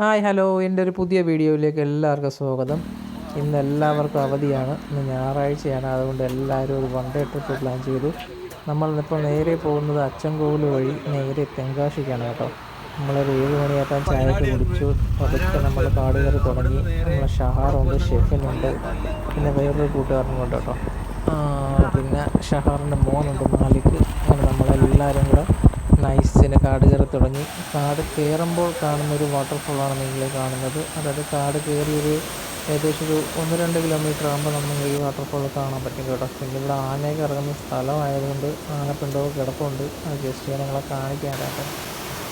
Hi hello. എന്റെ ഒരു പുതിയ വീഡിയോയിലേക്ക് എല്ലാവർക്കും സ്വാഗതം. ഇന്ന് എല്ലാവർക്കും അവധിയാണ്. ഇന്ന് ഞായറാഴ്ചയാണ്. അതുകൊണ്ട് എല്ലാവരും ഒരു വൺ ഡേ ട്രിപ്പ് പ്ലാൻ ചെയ്തു. നമ്മളിപ്പോൾ നേരെ പോകുന്നത് അച്ചൻകോവിൽ വഴി നേരെ തെങ്കാശിക്കാണ് കേട്ടോ. നമ്മളൊരു ഏഴ് മണിയാക്കാൻ ചായ കുടിച്ചു. പതുക്കെ നമ്മൾ കാട് കയറി തുടങ്ങി. നമ്മളെ ഷഹാറുണ്ട് ഷെഫിനുണ്ട് പിന്നെ വേറൊരു കൂട്ടുകാരനുണ്ട് കേട്ടോ. പിന്നെ ഷഹാറിന്റെ മോനുണ്ട് മാലിക്. അങ്ങനെ നമ്മളെല്ലാവരും കൂടെ നൈസിന് കാട് കയറി തുടങ്ങി. കാട് കയറുമ്പോൾ കാണുന്ന ഒരു വാട്ടർഫോളാണ് നിങ്ങൾ കാണുന്നത്. അതായത് കാട് കയറി ഒരു ഏകദേശം ഒരു ഒന്ന് രണ്ട് കിലോമീറ്റർ ആകുമ്പോൾ നമുക്ക് ഈ വാട്ടർഫോൾ കാണാൻ പറ്റും കേട്ടോ. പിന്നെ ഇവിടെ ആനയൊക്കെ ഇറങ്ങുന്ന സ്ഥലമായതുകൊണ്ട് ആനപ്പിണ്ടോ കിടപ്പുണ്ട്. അത് ജസ്റ്റ് ഞാൻ നിങ്ങളെ കാണിക്കാനായിട്ട്.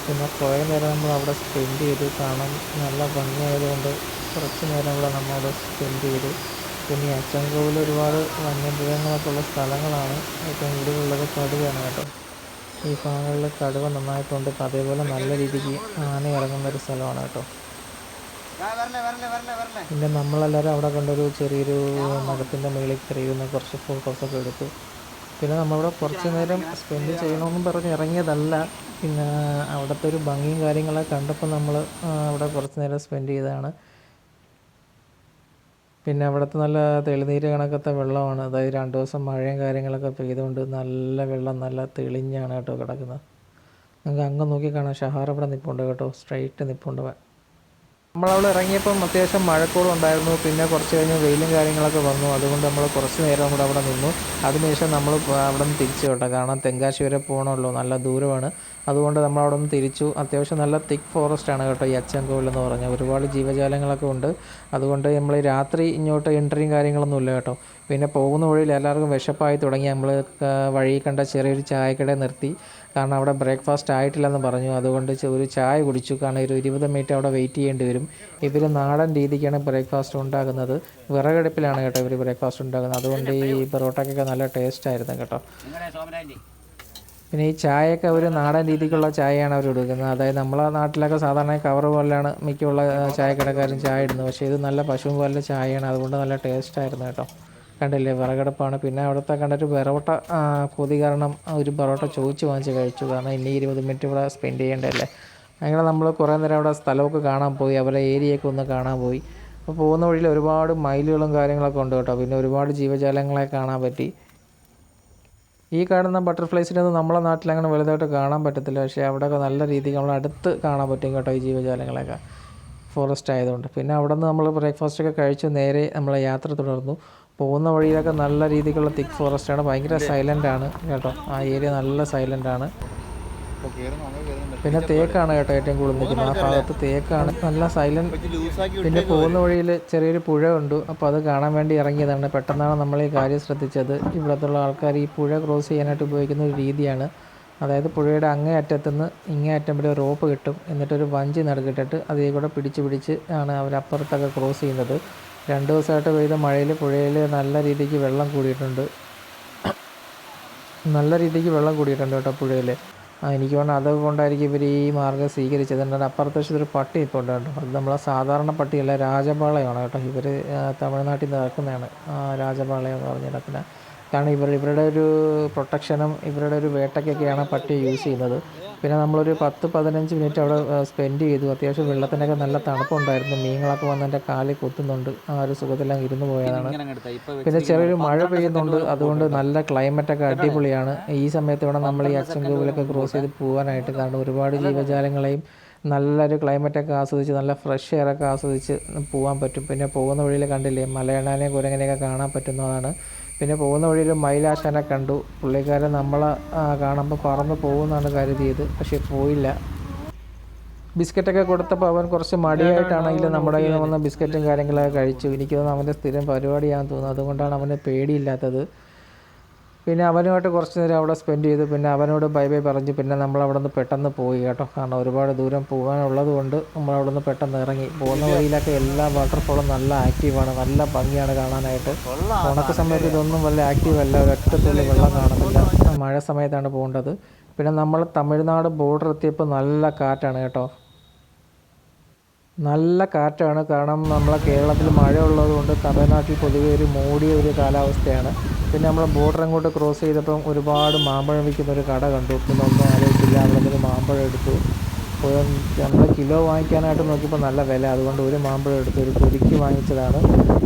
പിന്നെ കുറേ നേരം നമ്മൾ അവിടെ സ്പെൻഡ് ചെയ്തു. കാണാൻ നല്ല ഭംഗിയായതുകൊണ്ട് കുറച്ച് നേരം നമ്മൾ അവിടെ സ്പെൻഡ് ചെയ്തു. പിന്നെ അച്ചൻകോവിൽ ഒരുപാട് വന്യമൃഗങ്ങളൊക്കെ ഉള്ള സ്ഥലങ്ങളാണ്. ഏറ്റവും കൂടുതലുള്ളത് കടുകയാണ് കേട്ടോ. ഈ ഭാഗങ്ങളിൽ കടുവ നന്നായിട്ടുണ്ട്. ഇപ്പം അതേപോലെ നല്ല രീതിക്ക് ആന ഇറങ്ങുന്ന ഒരു സ്ഥലമാണ് കേട്ടോ. പിന്നെ നമ്മളെല്ലാവരും അവിടെ കണ്ടൊരു ചെറിയൊരു മരത്തിന്റെ മുകളിൽ കയറിയിരുന്ന കുറച്ച് ഫോട്ടോസൊക്കെ എടുത്തു. പിന്നെ നമ്മളവിടെ കുറച്ച് നേരം സ്പെൻഡ് ചെയ്യണമെന്നും പറഞ്ഞ് ഇറങ്ങിയതല്ല. പിന്നെ അവിടുത്തെ ഒരു ഭംഗിയും കാര്യങ്ങളൊക്കെ കണ്ടപ്പോൾ നമ്മൾ അവിടെ കുറച്ച് നേരം സ്പെൻഡ് ചെയ്തതാണ്. പിന്നെ അവിടുത്തെ നല്ല തെളിനീര് കണക്കത്തെ വെള്ളമാണ്. അതായത് രണ്ട് ദിവസം മഴയും കാര്യങ്ങളൊക്കെ പെയ്തുകൊണ്ട് നല്ല വെള്ളം നല്ല തെളിഞ്ഞാണ് കേട്ടോ കിടക്കുന്നത്. നിങ്ങൾക്ക് അങ്ങ് നോക്കി കാണാം. ഷഹാർ അവിടെ നിൽപ്പുണ്ട് കേട്ടോ. സ്ട്രൈറ്റ് നിൽപ്പുണ്ട്. നമ്മളവിടെ ഇറങ്ങിയപ്പം അത്യാവശ്യം മഴക്കോളം ഉണ്ടായിരുന്നു പിന്നെ കുറച്ച് കഴിഞ്ഞ് വെയിലും കാര്യങ്ങളൊക്കെ വന്നു. അതുകൊണ്ട് നമ്മൾ കുറച്ച് നേരം കൂടെ അവിടെ നിന്നു. അതിനുശേഷം നമ്മൾ അവിടെ നിന്ന് തിരിച്ചു കേട്ടോ. കാരണം തെങ്കാശി വരെ പോകണമല്ലോ നല്ല ദൂരമാണ്. അതുകൊണ്ട് നമ്മൾ അവിടെ നിന്ന് തിരിച്ചു. അത്യാവശ്യം നല്ല തിക്ക് ഫോറസ്റ്റ് ആണ് കേട്ടോ ഈ അച്ചൻകോവിൽ എന്ന് പറഞ്ഞാൽ ഒരുപാട് ജീവജാലങ്ങളൊക്കെ ഉണ്ട്. അതുകൊണ്ട് നമ്മൾ രാത്രി ഇങ്ങോട്ട് എൻട്രിയും കാര്യങ്ങളൊന്നും ഇല്ല കേട്ടോ. പിന്നെ പോകുന്ന വഴിയിൽ എല്ലാവർക്കും വിശപ്പായി തുടങ്ങി. നമ്മൾ വഴി കണ്ട ചെറിയൊരു ചായക്കട നിർത്തി. കാരണം അവിടെ ബ്രേക്ക്ഫാസ്റ്റ് ആയിട്ടില്ലെന്ന് പറഞ്ഞു. അതുകൊണ്ട് ഒരു ചായ കുടിച്ചു. കാരണം ഒരു ഇരുപത് മിനിറ്റ് അവിടെ വെയിറ്റ് ചെയ്യേണ്ടി വരും. ഇവർ നാടൻ രീതിക്കാണ് ബ്രേക്ക്ഫാസ്റ്റ് ഉണ്ടാക്കുന്നത്. വിറകടുപ്പിലാണ് കേട്ടോ ഇവർ ബ്രേക്ക്ഫാസ്റ്റ് ഉണ്ടാകുന്നത് അതുകൊണ്ട് ഈ പൊറോട്ടയ്ക്കൊക്കെ നല്ല ടേസ്റ്റ് ആയിരുന്നു കേട്ടോ. പിന്നെ ഈ ചായയൊക്കെ ഒരു നാടൻ രീതിക്കുള്ള ചായയാണ് അവർ എടുക്കുന്നത് അതായത് നമ്മളെ നാട്ടിലൊക്കെ സാധാരണ കവർ പോലെയാണ് മിക്കുള്ള ചായക്കടക്കാരും ചായ ഇടുന്നത്. പക്ഷേ ഇത് നല്ല പശു പോലെ ചായയാണ്. അതുകൊണ്ട് നല്ല ടേസ്റ്റ് ആയിരുന്നു കേട്ടോ. കണ്ടില്ലേ വിറകടുപ്പാണ്. പിന്നെ അവിടുത്തെ കണ്ടിട്ട് പൊറോട്ട കൊതി കാരണം ഒരു പൊറോട്ട ചോദിച്ച് വാങ്ങിച്ച് കഴിച്ചു. കാരണം ഇനി ഇരുപത് മിനിറ്റ് ഇവിടെ സ്പെൻഡ് ചെയ്യേണ്ടതല്ലേ. അങ്ങനെ നമ്മൾ കുറേ നേരം അവിടെ സ്ഥലമൊക്കെ കാണാൻ പോയി. അവരുടെ ഏരിയയൊക്കെ ഒന്ന് കാണാൻ പോയി. അപ്പോൾ പോകുന്ന വഴിയിൽ ഒരുപാട് മൈലുകളും കാര്യങ്ങളൊക്കെ ഉണ്ട് കേട്ടോ. പിന്നെ ഒരുപാട് ജീവജാലങ്ങളെ കാണാൻ പറ്റി. ഈ കാണുന്ന ബട്ടർഫ്ലൈസിനൊന്നും നമ്മളെ നാട്ടിൽ അങ്ങനെ വലുതായിട്ട് കാണാൻ പറ്റത്തില്ല. പക്ഷേ അവിടെയൊക്കെ നല്ല രീതിക്ക് നമ്മൾ അടുത്ത് കാണാൻ പറ്റും കേട്ടോ ഈ ജീവജാലങ്ങളെയൊക്കെ. ഫോറസ്റ്റ് ആയതുകൊണ്ട്. പിന്നെ അവിടെ നിന്ന് നമ്മൾ ബ്രേക്ക്ഫാസ്റ്റ് ഒക്കെ കഴിച്ച് നേരെ നമ്മളെ യാത്ര തുടർന്നു. പോകുന്ന വഴിയിലൊക്കെ നല്ല രീതിക്കുള്ള തിക്ക് ഫോറസ്റ്റ് ആണ് ഭയങ്കര സൈലന്റ് ആണ് കേട്ടോ. ആ ഏരിയ നല്ല സൈലന്റ് ആണ്. പിന്നെ തേക്കാണ് കേട്ടോ ഏറ്റവും കൂടുതൽ നിൽക്കുന്നത്. ആ ഭാഗത്ത് തേക്കാണ്. നല്ല സൈലന്റ് പിന്നെ പോകുന്ന വഴിയിൽ ചെറിയൊരു പുഴ ഉണ്ട്. അപ്പോൾ അത് കാണാൻ വേണ്ടി ഇറങ്ങിയതാണ്. പെട്ടെന്നാണ് നമ്മൾ ഈ കാര്യം ശ്രദ്ധിച്ചത്. ഇവിടത്തുള്ള ആൾക്കാർ ഈ പുഴ ക്രോസ് ചെയ്യാനായിട്ട് ഉപയോഗിക്കുന്ന ഒരു രീതിയാണ്. അതായത് പുഴയുടെ അങ്ങേ അറ്റത്തുനിന്ന് ഇങ്ങേ അറ്റം വരെ റോപ്പ് കിട്ടും. എന്നിട്ടൊരു വഞ്ചി നടുക്കിട്ടിട്ട് അതേ കൂടെ പിടിച്ച് പിടിച്ച് ആണ് അവർ അപ്പുറത്തൊക്കെ ക്രോസ് ചെയ്യുന്നത്. രണ്ട് ദിവസമായിട്ട് പെയ്ത മഴയിൽ പുഴയിൽ നല്ല രീതിക്ക് വെള്ളം കൂടിയിട്ടുണ്ട്. നല്ല രീതിക്ക് വെള്ളം കൂടിയിട്ടുണ്ട് കേട്ടോ പുഴയിൽ എനിക്ക് തോന്നുന്നു അതുകൊണ്ടായിരിക്കും ഇവർ ഈ മാർഗം സ്വീകരിച്ചത്. എന്നാൽ അപ്പുറത്തെ ഒരു പട്ടി ഇപ്പോൾ ഉണ്ട് കേട്ടോ. അത് നമ്മളെ സാധാരണ പട്ടിയല്ല രാജപാളയമാണ് കേട്ടോ. ഇവർ തമിഴ്നാട്ടിൽ നിന്ന് ഇറക്കുന്നതാണ് രാജപാളയം എന്ന് പറഞ്ഞ കാരണം ഇവർ ഇവരുടെ ഒരു പ്രൊട്ടക്ഷനും ഇവരുടെ ഒരു വേട്ടയ്ക്കൊക്കെയാണ് പട്ടി യൂസ് ചെയ്യുന്നത്. പിന്നെ നമ്മളൊരു പത്ത് പതിനഞ്ച് മിനിറ്റ് അവിടെ സ്പെൻഡ് ചെയ്തു. അത്യാവശ്യം വെള്ളത്തിനൊക്കെ നല്ല തണുപ്പുണ്ടായിരുന്നു. മീനുകളൊക്കെ വന്ന് എന്റെ കാലിൽ കുത്തുന്നുണ്ട്. ആ ഒരു സുഖത്തെല്ലാം ഇരുന്ന് പോയതാണ്. പിന്നെ ചെറിയൊരു മഴ പെയ്യുന്നുണ്ട്. അതുകൊണ്ട് നല്ല ക്ലൈമറ്റൊക്കെ അടിപൊളിയാണ്. ഈ സമയത്ത് ഇവിടെ നമ്മൾ ഈ അച്ചൻകോവിലൊക്കെ ക്രോസ് ചെയ്ത് പോകാനായിട്ട് കാരണം ഒരുപാട് ജീവജാലങ്ങളെയും നല്ലൊരു ക്ലൈമറ്റൊക്കെ ആസ്വദിച്ച് നല്ല ഫ്രഷ് എയറൊക്കെ ആസ്വദിച്ച് പോകാൻ പറ്റും. പിന്നെ പോകുന്ന വഴിയിൽ കണ്ടില്ലേ മലയണാനെയും കുരങ്ങനെയൊക്കെ കാണാൻ പറ്റുന്നതാണ്. പിന്നെ പോകുന്ന വഴിയിൽ മയിലാശാനെ കണ്ടു. പുള്ളിക്കാരൻ നമ്മളെ കാണുമ്പോൾ പറന്ന് പോകുമെന്നാണ് കരുതിയത്. പക്ഷേ പോയില്ല. ബിസ്ക്കറ്റൊക്കെ കൊടുത്തപ്പോൾ അവൻ കുറച്ച് മടിയായിട്ടാണെങ്കിലും നമ്മുടെ കയ്യിൽ നിന്ന് വന്ന ബിസ്ക്കറ്റും കാര്യങ്ങളൊക്കെ കഴിച്ചു. എനിക്കതൊന്നും അവന്റെ സ്ഥിരം പരിപാടിയാണെന്ന് തോന്നുന്നു. അതുകൊണ്ടാണ് അവന് പേടിയില്ലാത്തത്. പിന്നെ അവനുമായിട്ട് കുറച്ച് നേരം അവിടെ സ്പെൻഡ് ചെയ്തു പിന്നെ അവനോട് ബൈ ബൈ പറഞ്ഞ് പിന്നെ നമ്മൾ അവിടെ നിന്ന് പെട്ടെന്ന് പോയി കേട്ടോ. കാരണം ഒരുപാട് ദൂരം പോകാനുള്ളത് കൊണ്ട് നമ്മൾ അവിടെ നിന്ന് പെട്ടെന്ന് ഇറങ്ങി. പോകുന്ന വഴിയിലൊക്കെ എല്ലാ വാട്ടർഫോളും നല്ല ആക്റ്റീവാണ് നല്ല ഭംഗിയാണ് കാണാനായിട്ട്. ഉണക്ക സമയത്ത് ഇതൊന്നും വല്ല ആക്റ്റീവ് അല്ല. ഒരൊറ്റത്തുള്ളി വെള്ളം കാണുന്നില്ല മഴ സമയത്താണ് പോകേണ്ടത്. പിന്നെ നമ്മൾ തമിഴ്നാട് ബോർഡർ എത്തിയപ്പോൾ നല്ല കാറ്റാണ് കേട്ടോ. നല്ല കാറ്റാണ്. കാരണം നമ്മളെ കേരളത്തിൽ മഴ ഉള്ളതുകൊണ്ട് തമിഴ്നാട്ടിൽ പൊതുവെ ഒരു മൂടിയ ഒരു കാലാവസ്ഥയാണ്. പിന്നെ നമ്മൾ ബോർഡർ അങ്ങോട്ട് ക്രോസ് ചെയ്തപ്പം ഒരുപാട് മാമ്പഴം വിൽക്കുന്ന ഒരു കട കണ്ടു. പിന്നെ ഒന്നും ആലോചിച്ചില്ല. അവിടെ നിന്ന് മാമ്പഴം എടുത്തു. നമ്മൾ കിലോ വാങ്ങിക്കാനായിട്ട് നോക്കിയപ്പോൾ നല്ല വില. അതുകൊണ്ട് ഒരു മാമ്പഴം എടുത്ത്. ഒരു പൊരിക്ക് വാങ്ങിച്ചതാണ്.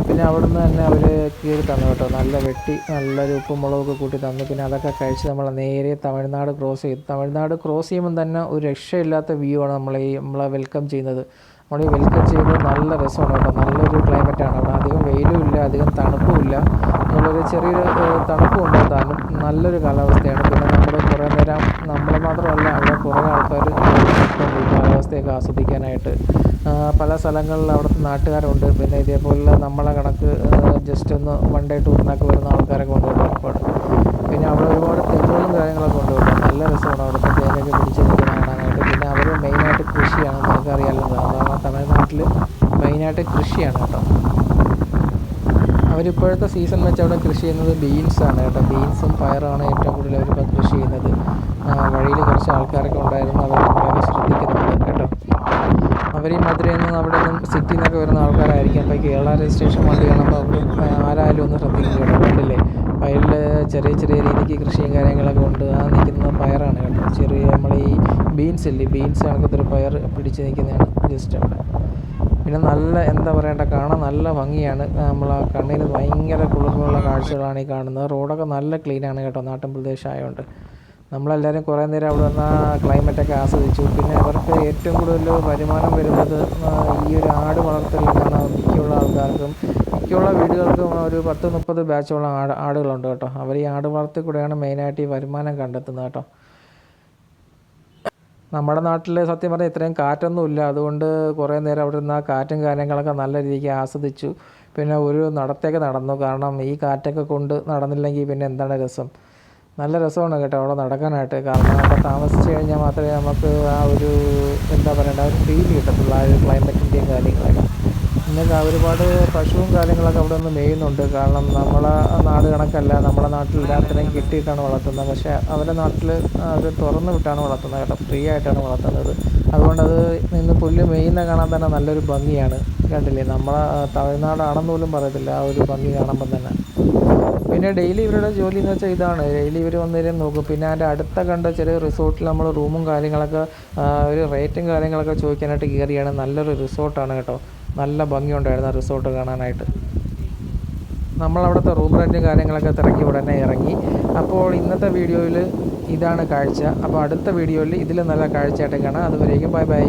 പിന്നെ അവിടെ നിന്ന് തന്നെ അവർ കീറി തന്നു കേട്ടോ. നല്ല വെട്ടി നല്ലൊരു ഉപ്പും മുളകൊക്കെ കൂട്ടി തന്നു. പിന്നെ അതൊക്കെ കഴിച്ച് നമ്മൾ നേരെ തമിഴ്നാട് ക്രോസ് ചെയ്തു. തമിഴ്നാട് ക്രോസ് ചെയ്യുമ്പോൾ തന്നെ ഒരു രക്ഷയില്ലാത്ത വ്യൂ ആണ് നമ്മളെ ഈ നമ്മളെ വെൽക്കം ചെയ്യുന്നത്. നമ്മൾ ഈ വെൽക്കം ചെയ്യുമ്പോൾ നല്ല രസമാണ് കേട്ടോ. നല്ലൊരു ക്ലൈമറ്റാണ് അവിടെ അധികം വെയിലും ഇല്ല അധികം തണുപ്പും ഇല്ല. നല്ലൊരു ചെറിയൊരു തണുപ്പുണ്ട്. തണു നല്ലൊരു കാലാവസ്ഥയാണ്. പിന്നെ നമ്മൾ കുറേ നേരം നമ്മൾ മാത്രമല്ല അവിടെ കുറേ ആൾക്കാർ ഈ കാലാവസ്ഥയൊക്കെ ആസ്വദിക്കാനായിട്ട്. പല സ്ഥലങ്ങളിൽ അവിടുത്തെ നാട്ടുകാരുണ്ട്. പിന്നെ ഇതേപോലെ നമ്മളെ കണക്ക് ജസ്റ്റ് ഒന്ന് വൺ ഡേ ടൂറിനൊക്കെ വരുന്ന ആൾക്കാരൊക്കെ ഉണ്ട് ഒരുപാട് പിന്നെ അവിടെ ഒരുപാട് തെങ്ങുകളും കാര്യങ്ങളൊക്കെ ഉണ്ട് നല്ല രസമാണ് അവിടുത്തെ തേങ്ങയൊക്കെ പിടിച്ച് കാണാനായിട്ട്. പിന്നെ അവർ മെയിനായിട്ട് കൃഷിയാണ്. നിങ്ങൾക്ക് അറിയാമല്ലോ സാധാരണ തമിഴ്നാട്ടിൽ മെയിനായിട്ട് കൃഷിയാണ് കേട്ടോ. അവരിപ്പോഴത്തെ സീസൺ വെച്ച് അവിടെ കൃഷി ചെയ്യുന്നത് ബീൻസാണ് കേട്ടോ. ബീൻസും പയറാണ് ഏറ്റവും കൂടുതൽ അവരിപ്പോൾ കൃഷി ചെയ്യുന്നത്. വഴിയിൽ കുറച്ച് ആൾക്കാരൊക്കെ ഉണ്ടായിരുന്നു നമ്മളെ ശ്രദ്ധിക്കുന്നുണ്ട് കേട്ടോ. അവർ ഈ മധുരയിൽ നിന്ന് അവിടെ നിന്നും സിറ്റിയിൽ നിന്നൊക്കെ വരുന്ന ആൾക്കാരായിരിക്കും. അപ്പോൾ കേരള രജിസ്ട്രേഷൻ വണ്ടി കാണുമ്പോൾ ആരായാലും ഒന്ന് ശ്രദ്ധിക്കും കേട്ടോ. കണ്ടില്ലേ? വയലിൽ ചെറിയ ചെറിയ രീതിക്ക് കൃഷിയും കാര്യങ്ങളൊക്കെ ഉണ്ട്. ആ നിൽക്കുന്ന പയറാണ് കേട്ടോ. ചെറിയ നമ്മൾ ഈ ബീൻസ് ഇല്ലേ? ബീൻസ് കണക്കത്തൊരു പയർ പിടിച്ച് നിൽക്കുന്നതാണ് ജസ്റ്റ് അവിടെ. പിന്നെ നല്ല എന്താ പറയണ്ട കാണാൻ നല്ല ഭംഗിയാണ്. നമ്മൾ ആ കണ്ണിന് ഭയങ്കര കുളിർമയുള്ള കാഴ്ചകളാണ് ഈ കാണുന്നത്. റോഡൊക്കെ നല്ല ക്ലീനാണ് കേട്ടോ നാട്ടിൻ പ്രദേശമായതുകൊണ്ട് നമ്മളെല്ലാവരും കുറേ നേരം അവിടെ നിന്ന് ആ ക്ലൈമറ്റൊക്കെ ആസ്വദിച്ചു. പിന്നെ അവർക്ക് ഏറ്റവും കൂടുതൽ വരുമാനം വരുന്നത് ഈ ഒരു ആട് വളർത്തലിൽ നിന്നാണ്. മിക്കുള്ള ആൾക്കാർക്കും മിക്കുള്ള വീടുകൾക്കും ഒരു പത്ത് മുപ്പത് ബാച്ചോളം ആട് ആടുകളുണ്ട് കേട്ടോ. അവർ ഈ ആട് വളർത്തി കൂടെയാണ് മെയിനായിട്ട് ഈ വരുമാനം കണ്ടെത്തുന്നത് കേട്ടോ. നമ്മുടെ നാട്ടിൽ സത്യം പറഞ്ഞാൽ ഇത്രയും കാറ്റൊന്നും ഇല്ല അതുകൊണ്ട് കുറേ നേരം അവിടെ നിന്ന് ആ കാറ്റും കാര്യങ്ങളൊക്കെ നല്ല രീതിക്ക് ആസ്വദിച്ചു. പിന്നെ ഒരു നടത്തേക്ക് നടന്നു. കാരണം ഈ കാറ്റൊക്കെ കൊണ്ട് നടന്നില്ലെങ്കിൽ പിന്നെ എന്താണ് രസം? നല്ല രസമാണ് കേട്ടോ അവിടെ നടക്കാനായിട്ട്. കാരണം അവിടെ താമസിച്ച് കഴിഞ്ഞാൽ മാത്രമേ നമുക്ക് ആ ഒരു എന്താ പറയണ്ട ഒരു ഫീൽ കിട്ടത്തുള്ളൂ. ആ ഒരു ക്ലൈമറ്റിന്റെയും പിന്നെ ഒരുപാട് പശുവും കാര്യങ്ങളൊക്കെ അവിടെ നിന്ന് മേയുന്നുണ്ട്. കാരണം നമ്മളെ നാട് കണക്കല്ല നമ്മുടെ നാട്ടിൽ എല്ലാത്തിനെയും കിട്ടിയിട്ടാണ് വളർത്തുന്നത്. പക്ഷേ അവരുടെ നാട്ടിൽ അത് തുറന്ന് വിട്ടാണ് വളർത്തുന്നത് കേട്ടോ. ഫ്രീ ആയിട്ടാണ് വളർത്തുന്നത്. അതുകൊണ്ട് അത് നിന്ന് പുല്ല് മേയുന്ന കാണാൻ തന്നെ നല്ലൊരു ഭംഗിയാണ്. കണ്ടില്ലേ? നമ്മളെ തമിഴ്നാടാണെന്ന് പോലും പറയത്തില്ല. ആ ഒരു ഭംഗി കാണുമ്പം തന്നെ. പിന്നെ ഡെയിലി ഇവരുടെ ജോലി എന്ന് വെച്ചാൽ ഇതാണ്. ഡെയിലി ഇവർ വന്നേരം നോക്കും. പിന്നെ അതിന്റെ അടുത്ത കണ്ട ചെറിയ റിസോർട്ടിൽ നമ്മൾ റൂമും കാര്യങ്ങളൊക്കെ ഒരു റേറ്റും കാര്യങ്ങളൊക്കെ ചോദിക്കാനായിട്ട് കയറിയാണ് നല്ലൊരു റിസോർട്ടാണ് കേട്ടോ. നല്ല ഭംഗിയുണ്ടായിരുന്നു ആ റിസോർട്ട് കാണാനായിട്ട്. നമ്മളവിടുത്തെ റൂം റെന്റും കാര്യങ്ങളൊക്കെ തിരക്കി ഉടനെ ഇറങ്ങി. അപ്പോൾ ഇന്നത്തെ വീഡിയോയിൽ ഇതാണ് കാഴ്ച. അപ്പോൾ അടുത്ത വീഡിയോയിൽ ഇതിൽ നല്ല കാഴ്ചയായിട്ട് കാണാം. അതുവരേക്കും ബൈ ബൈ